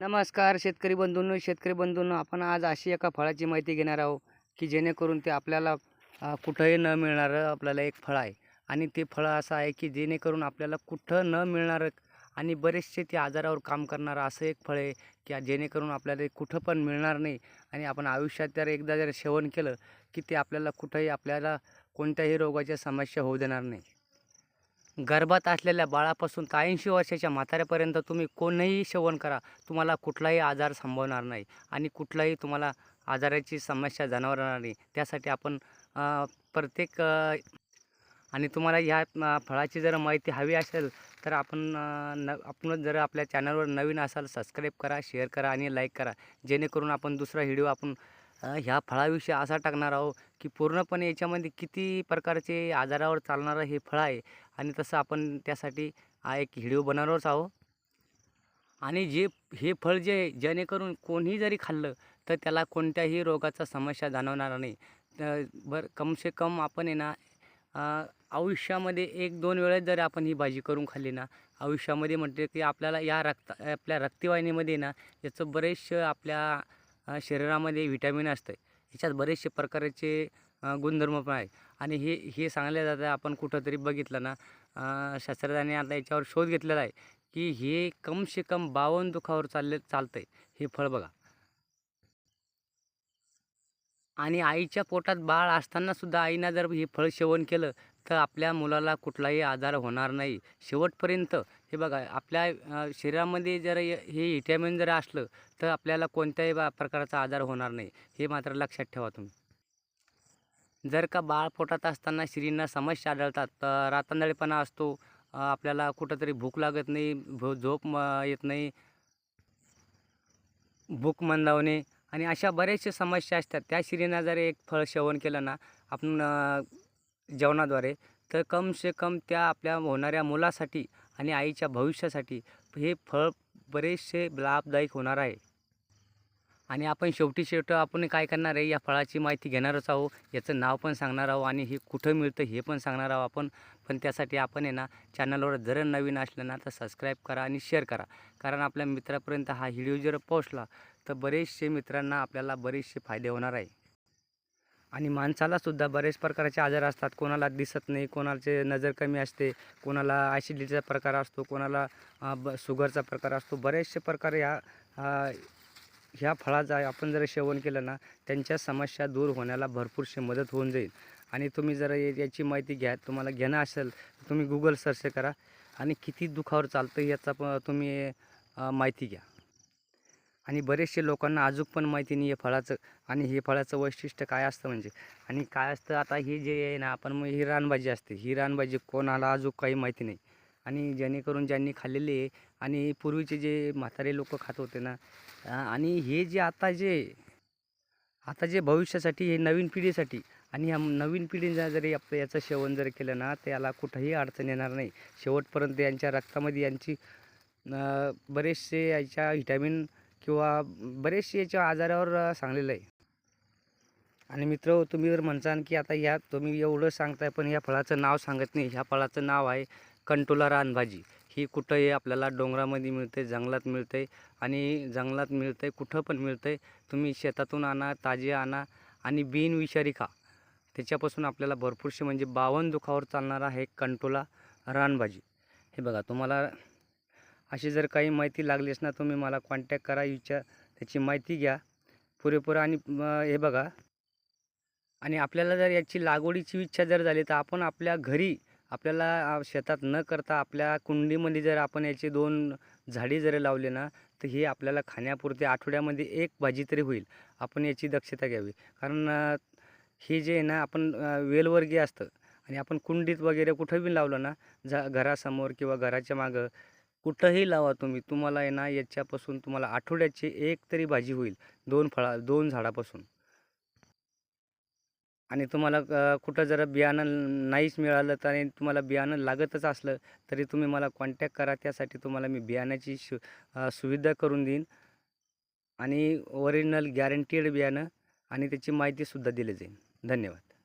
नमस्कार शेतकरी बंधूंनो शेतकरी बंधूंनो आपण आज अशी एका फळाची माहिती घेणार आहोत की जेणेकरून ते आपल्याला कुठंही न मिळणारं आपल्याला एक फळ आहे. आणि ते फळ असं आहे की जेणेकरून आपल्याला कुठं न मिळणारं आणि बरेचसे ते आजारावर काम करणारं असं एक फळ आहे की जेणेकरून आपल्याला कुठं पण मिळणार नाही आणि आपण आयुष्यात जर एकदा जर सेवन केलं की ते आपल्याला कुठंही आपल्याला कोणत्याही रोगाच्या समस्या होऊ देणार नाही. गर्भात असलेल्या बाळापासून तर ऐंशी वर्षाच्या म्हाताऱ्यापर्यंत तुम्ही कोणीही सेवन करा. तुम्हाला कुठलाही आजार संभवणार नाही. आणि कुठलाही तुम्हाला आजाराची समस्या जाणवणार नाही. त्यासाठी आपण प्रत्येक आणि तुम्हाला ह्या फळाची जर माहिती हवी असेल तर आपण न आपण जर आपल्या चॅनलवर नवीन असाल सबस्क्राईब करा शेअर करा आणि लाईक करा. जेणेकरून आपण दुसरा व्हिडिओ आपण ह्या फळाविषयी असा टाकणार आहोत की पूर्णपणे याच्यामध्ये किती प्रकारचे आजारावर चालणारं हे फळ आहे आणि तसं आपण त्यासाठी हा एक व्हिडिओ बनवणारच आहोत आणि जे हे फळ जे जेणेकरून कोणीही जरी खाल्लं तर त्याला कोणत्याही रोगाचा समस्या जाणवणार नाही. तर बरं कमसे कम आपण आहे ना आयुष्यामध्ये एक दोन वेळेस जर आपण ही भाजी करून खाल्ली ना आयुष्यामध्ये म्हटले की आपल्याला या रक्त आपल्या रक्तवाहिनीमध्ये ना याचं बरेचसे आपल्या शरीरामध्ये व्हिटॅमिन असतं. ह्याच्यात बरेचसे प्रकारचे गुणधर्म पण आहे आणि हे हे सांगले जातं आपण कुठंतरी बघितलं ना शास्त्रज्ञांनी आता याच्यावर शोध घेतलेला आहे की हे कम से कम बावन्न दुखावर चालले चालतं आहे हे फळ बघा. आणि आईच्या पोटात बाळ असतानासुद्धा आईनं जर हे फळ सेवन केलं तर आपल्या मुलाला कुठलाही आजार होणार नाही. शेवटपर्यंत हे बघा आपल्या शरीरामध्ये जर हे विटॅमिन जर असलं तर आपल्याला कोणत्याही प्रकारचा आजार होणार नाही. हे मात्र लक्षात ठेवा तुम्ही. जर का बाळ पोटात असताना स्त्रींना समस्या आढळतात तर रातंधळेपणा असतो आपल्याला कुठंतरी भूक लागत नाही भो झोप म येत नाही भूक मंदावणे आणि अशा बऱ्याचशा समस्या असतात. त्या स्त्रीनं जर एक फळ सेवन केलं ना आपण जेवणाद्वारे तर कम से कम त्या आपल्या होणाऱ्या मुलासाठी आणि आईच्या भविष्यासाठी हे फळ बरेचसे लाभदायक होणार आहे. आणि आपण शेवटी शेवटी आपण काय करणार आहे या फळाची माहिती घेणारच आहोत. याचं नाव पण सांगणार आहोत आणि हे कुठं मिळतं हे पण सांगणार आहोत आपण. पण त्यासाठी आपण आहे ना चॅनलवर जर नवीन असलं ना तर सबस्क्राईब करा आणि शेअर करा. कारण आपल्या मित्रापर्यंत हा व्हिडिओ जर पोहोचला तर बरेचसे मित्रांना आपल्याला बरेचसे फायदे होणार आहे. आणि माणसालासुद्धा बरेच प्रकारचे आजार असतात. कोणाला दिसत नाही कोणाचे नजर कमी असते कोणाला ॲसिडिटीचा प्रकार असतो कोणाला ब शुगरचा प्रकार असतो. बरेचसे प्रकार ह्या ह्या फळाचा आपण जर सेवन केलं ना त्यांच्या समस्या दूर होण्याला भरपूरशी मदत होऊन जाईल. आणि तुम्ही जर याची माहिती घ्या तुम्हाला घेणं असेल तर तुम्ही गुगल सर्च करा. आणि किती दुखावर चालतं याचा प तुम्ही माहिती घ्या. आणि बरेचसे लोकांना अजून पण माहिती नाही आहे फळाचं आणि हे फळाचं वैशिष्ट्य काय असतं म्हणजे. आणि काय असतं आता हे जे आहे ना आपण मग ही रानभाजी असते. ही रानभाजी कोणाला अजून काही माहिती नाही. आणि जेणेकरून ज्यांनी खाल्लेली आहे आणि पूर्वीचे जे म्हातारे लोक खात होते ना आणि हे जे आता जे आता जे भविष्यासाठी हे नवीन पिढीसाठी आणि ह्या नवीन पिढींचा जरी आपलं याचं सेवन जर केलं ना त्याला कुठंही अडचण येणार नाही. शेवटपर्यंत यांच्या रक्तामध्ये यांची बरेचसे याच्या व्हिटॅमिन किंवा बरेचसे याच्या आजारावर सांगलेलं आहे. आणि मित्र तुम्ही जर म्हणसान की आता ह्या तुम्ही एवढं सांगताय पण ह्या फळाचं नाव सांगत नाही. ह्या फळाचं नाव आहे कंटोला रानभाजी. ही कुठंही आपल्याला डोंगरामध्ये मिळते जंगलात मिळते आणि जंगलात मिळते कुठं पण मिळते तुम्ही शेतातून आणा ताजे आणा आणि बिन विषारी खा. त्याच्यापासून आपल्याला भरपूरशी म्हणजे बावन्न दुखावर चालणारा हे कंटोला रानभाजी. हे बघा तुम्हाला अशी जर काही माहिती लागलीच ना तुम्ही मला कॉन्टॅक्ट करा विचार त्याची माहिती घ्या. पुरेपूर आणि हे बघा. आणि आपल्याला जर याची लागवडीची इच्छा जर झाली तर आपण आपल्या घरी आपल्याला शेतात न करता आपल्या कुंडीमध्ये जर आपण याचे दोन झाडी जर लावले ना तर हे आपल्याला खाण्यापुरते आठवड्यामध्ये एक भाजी तरी होईल. आपण याची दक्षता घ्यावी. कारण हे जे आहे ना आपण वेलवर्गीय असतं. आणि आपण कुंडीत वगैरे कुठं बी लावलं ना झा घरासमोर किंवा घराच्या मागं कुठंही लावा तुम्ही तुम्हाला आहे ना याच्यापासून तुम्हाला आठवड्याची एक तरी भाजी होईल दोन फळा दोन झाडापासून. आणि तुम्हाला कुठं जर बियाणं नाहीच मिळालं तर आणि तुम्हाला बियाणं लागतच असलं तरी तुम्ही मला कॉन्टॅक्ट करा त्यासाठी तुम्हाला मी बियाण्याची सु सुविधा करून देईन. आणि ओरिजिनल गॅरंटीड बियाणं आणि त्याची माहितीसुद्धा दिली जाईल. धन्यवाद.